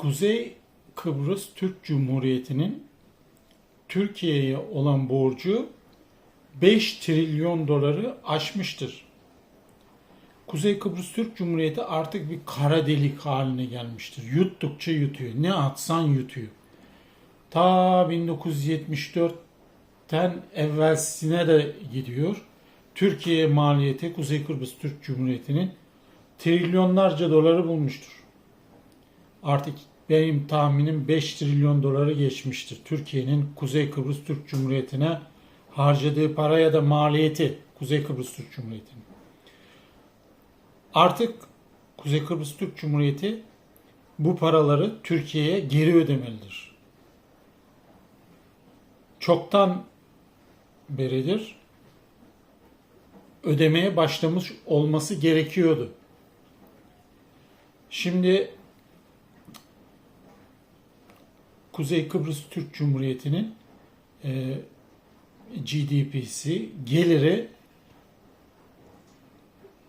Kuzey Kıbrıs Türk Cumhuriyeti'nin Türkiye'ye olan borcu 5 trilyon doları aşmıştır. Kuzey Kıbrıs Türk Cumhuriyeti artık bir kara delik haline gelmiştir. Yuttukça yutuyor. Ne atsan yutuyor. Ta 1974'ten evvelsine de gidiyor. Türkiye maliyeti Kuzey Kıbrıs Türk Cumhuriyeti'nin trilyonlarca doları bulmuştur. Artık benim tahminim 5 trilyon doları geçmiştir. Türkiye'nin Kuzey Kıbrıs Türk Cumhuriyeti'ne harcadığı para ya da maliyeti Kuzey Kıbrıs Türk Cumhuriyeti'nin. Artık Kuzey Kıbrıs Türk Cumhuriyeti bu paraları Türkiye'ye geri ödemelidir. Çoktan beridir ödemeye başlamış olması gerekiyordu. Şimdi Kuzey Kıbrıs Türk Cumhuriyeti'nin e, GDP'si, geliri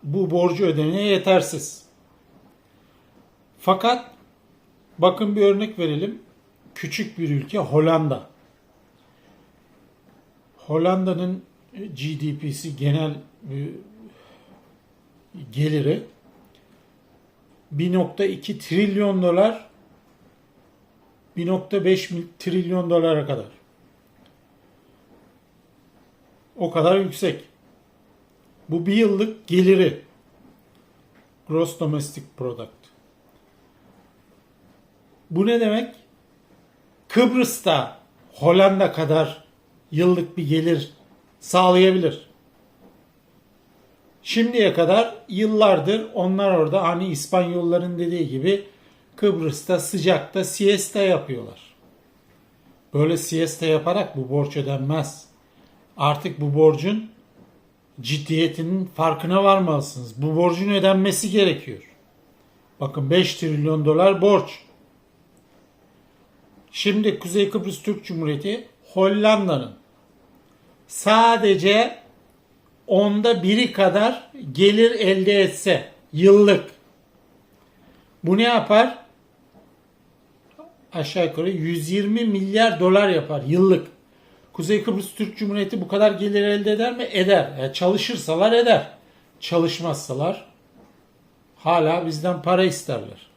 bu borcu ödemeye yetersiz. Fakat bakın bir örnek verelim. Küçük bir ülke Hollanda. Hollanda'nın GDP'si genel e, geliri 1.2 trilyon dolar 1.5 mil- trilyon dolara kadar. O kadar yüksek. Bu bir yıllık geliri. Gross Domestic Product. Bu ne demek? Kıbrıs'ta Hollanda kadar yıllık bir gelir sağlayabilir. Şimdiye kadar yıllardır onlar orada hani İspanyolların dediği gibi Kıbrıs'ta sıcakta siesta yapıyorlar. Böyle siesta yaparak bu borç ödenmez. Artık bu borcun ciddiyetinin farkına varmalısınız. Bu borcun ödenmesi gerekiyor. Bakın 5 trilyon dolar borç. Şimdi Kuzey Kıbrıs Türk Cumhuriyeti Hollanda'nın sadece onda biri kadar gelir elde etse yıllık bu ne yapar? Aşağı yukarı 120 milyar dolar yapar yıllık. Kuzey Kıbrıs Türk Cumhuriyeti bu kadar gelir elde eder mi? Eder. Yani çalışırsalar eder. Çalışmazsalar hala bizden para isterler.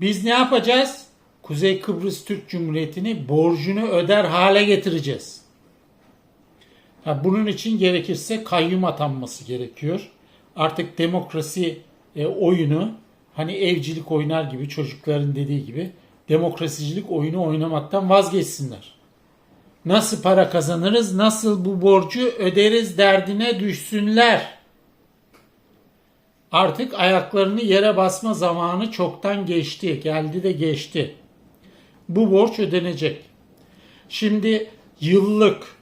Biz ne yapacağız? Kuzey Kıbrıs Türk Cumhuriyeti'ni borcunu öder hale getireceğiz. Ha, bunun için gerekirse kayyum atanması gerekiyor. Artık demokrasi e, oyunu hani evcilik oynar gibi çocukların dediği gibi demokrasicilik oyunu oynamaktan vazgeçsinler. Nasıl para kazanırız, nasıl bu borcu öderiz derdine düşsünler. Artık ayaklarını yere basma zamanı çoktan geçti. Geldi de geçti. Bu borç ödenecek. Şimdi yıllık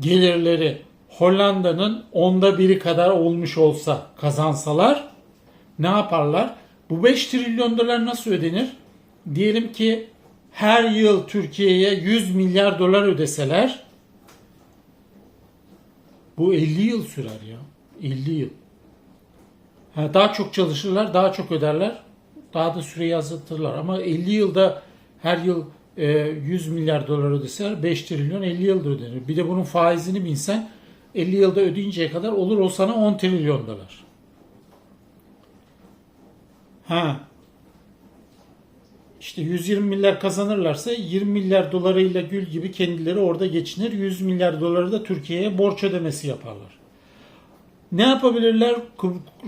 gelirleri Hollanda'nın onda biri kadar olmuş olsa kazansalar ne yaparlar? Bu 5 trilyon dolar nasıl ödenir? Diyelim ki her yıl Türkiye'ye 100 milyar dolar ödeseler bu 50 yıl sürer ya. 50 yıl. Ha, daha çok çalışırlar, daha çok öderler. Daha da süreyi azaltırlar. Ama 50 yılda her yıl e, 100 milyar dolar ödeseler 5 trilyon 50 yılda ödenir. Bir de bunun faizini binsen 50 yılda ödeyinceye kadar olur o sana 10 trilyon dolar. Ha. İşte 120 milyar kazanırlarsa 20 milyar dolarıyla gül gibi kendileri orada geçinir. 100 milyar doları da Türkiye'ye borç ödemesi yaparlar. Ne yapabilirler?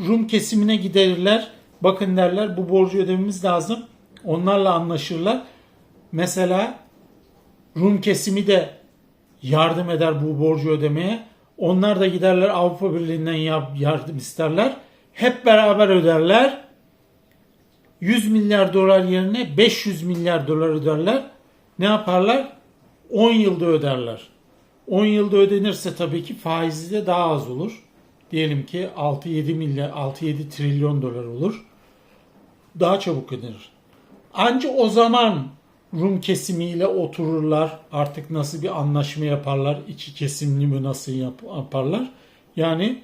Rum kesimine giderirler. Bakın derler bu borcu ödememiz lazım. Onlarla anlaşırlar. Mesela Rum kesimi de yardım eder bu borcu ödemeye. Onlar da giderler Avrupa Birliği'nden yardım isterler. Hep beraber öderler. 100 milyar dolar yerine 500 milyar dolar öderler. Ne yaparlar? 10 yılda öderler. 10 yılda ödenirse tabii ki faizi de daha az olur. Diyelim ki 6-7 milyar 6-7 trilyon dolar olur. Daha çabuk ödenir. Ancak o zaman Rum kesimiyle otururlar. Artık nasıl bir anlaşma yaparlar? İki kesimli mi nasıl yap- yaparlar? Yani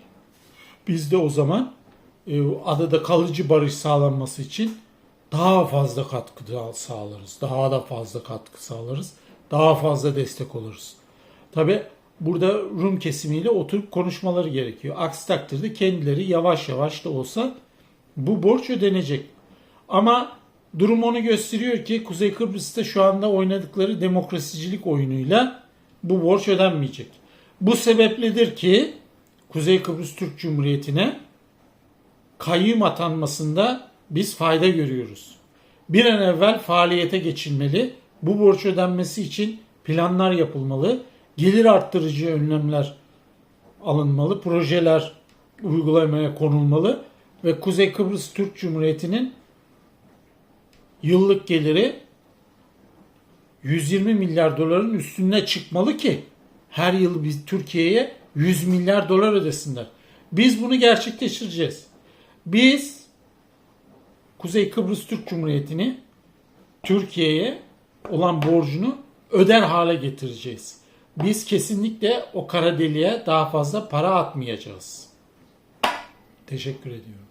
biz de o zaman e, adada kalıcı barış sağlanması için daha fazla katkı sağlarız. Daha da fazla katkı sağlarız. Daha fazla destek oluruz. Tabi burada Rum kesimiyle oturup konuşmaları gerekiyor. Aksi takdirde kendileri yavaş yavaş da olsa bu borç ödenecek. Ama durum onu gösteriyor ki Kuzey Kıbrıs'ta şu anda oynadıkları demokrasicilik oyunuyla bu borç ödenmeyecek. Bu sebepledir ki Kuzey Kıbrıs Türk Cumhuriyeti'ne kayyum atanmasında biz fayda görüyoruz. Bir an evvel faaliyete geçilmeli. Bu borç ödenmesi için planlar yapılmalı. Gelir arttırıcı önlemler alınmalı. Projeler uygulamaya konulmalı ve Kuzey Kıbrıs Türk Cumhuriyeti'nin yıllık geliri 120 milyar doların üstüne çıkmalı ki her yıl biz Türkiye'ye 100 milyar dolar ödesinler. Biz bunu gerçekleştireceğiz. Biz Kuzey Kıbrıs Türk Cumhuriyeti'ni Türkiye'ye olan borcunu öder hale getireceğiz. Biz kesinlikle o kara deliğe daha fazla para atmayacağız. Teşekkür ediyorum.